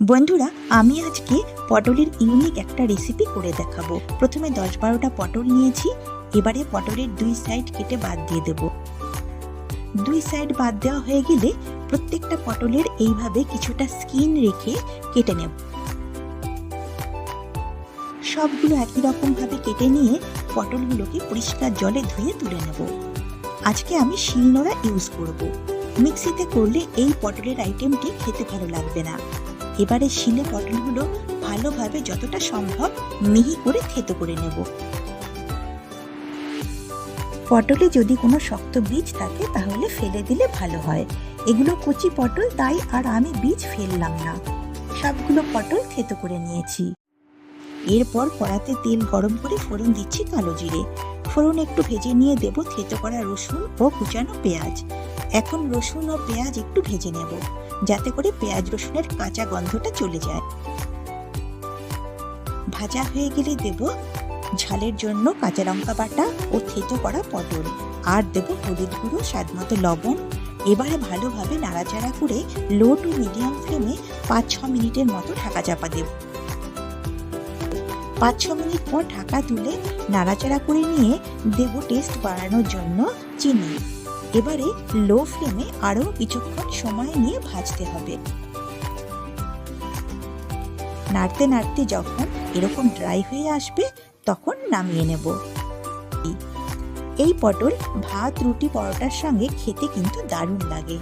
বন্ধুরা, আমি আজকে পটলের ইউনিক একটা রেসিপি করে দেখাবো। প্রথমে দশ বারোটা পটল নিয়েছি, এবারে পটলের দুই সাইড কেটে বাদ দিয়ে দেব। দুই সাইড বাদ দেওয়া হয়ে গেলে প্রত্যেকটা পটলের এইভাবে কিছুটা স্কিন রেখে কেটে নেব। সবগুলো একই রকমভাবে কেটে নিয়ে পটলগুলোকে পরিষ্কার জলে ধুয়ে তুলে নেব। আজকে আমি শিলনোড়া ইউজ করব। মিক্সিতে করলে এই পটলের আইটেমটি খেতে ভালো লাগবে না। এবারে শিলে পটলগুলো ভালোভাবে যতটা সম্ভব মিহি করে থেতো করে নেব। পটলে যদি কোনো শক্ত বীজ থাকে তাহলে ফেলে দিলে ভালো হয়। এগুলো কচি পটল, তাই আর আমি বীজ ফেললাম না। সবগুলো পটল থেতো করে নিয়েছি। এরপর কড়াতে তেল গরম করে ফোড়ন দিচ্ছি কালো জিরে। ফোড়ন একটু ভেজে নিয়ে দেব থেতো করা রসুন ও কুচানো পেঁয়াজ। এখন রসুন ও পেঁয়াজ একটু ভেজে নেব, যাতে করে পেঁয়াজ রসুনের কাঁচা গন্ধটা চলে যায়। ভাজা হয়ে গেলে দেব ঝালের জন্য কাঁচা লঙ্কা বাটা ও থেতো করা পটল, আর দেব হলুদ গুঁড়ো, স্বাদ মতো লবণ। এবারে ভালোভাবে নাড়াচাড়া করে লো টু মিডিয়াম ফ্লেমে পাঁচ ছ মিনিটের মতো ঢাকা চাপা দেব। পাঁচ ছ মিনিট পর ঢাকা তুলে নাড়াচাড়া করে নিয়ে দেব টেস্ট বাড়ানোর জন্য চিনি। এবারে লো ফ্লেমে আরও কিছুক্ষণ সময় নিয়ে ভাজতে হবে। নাড়তে নাড়তে যখন এরকম ড্রাই হয়ে আসবে, তখন নামিয়ে নেব। এই পটল, ভাত, রুটি, পরোটার সঙ্গে খেতে কিন্তু দারুণ লাগে।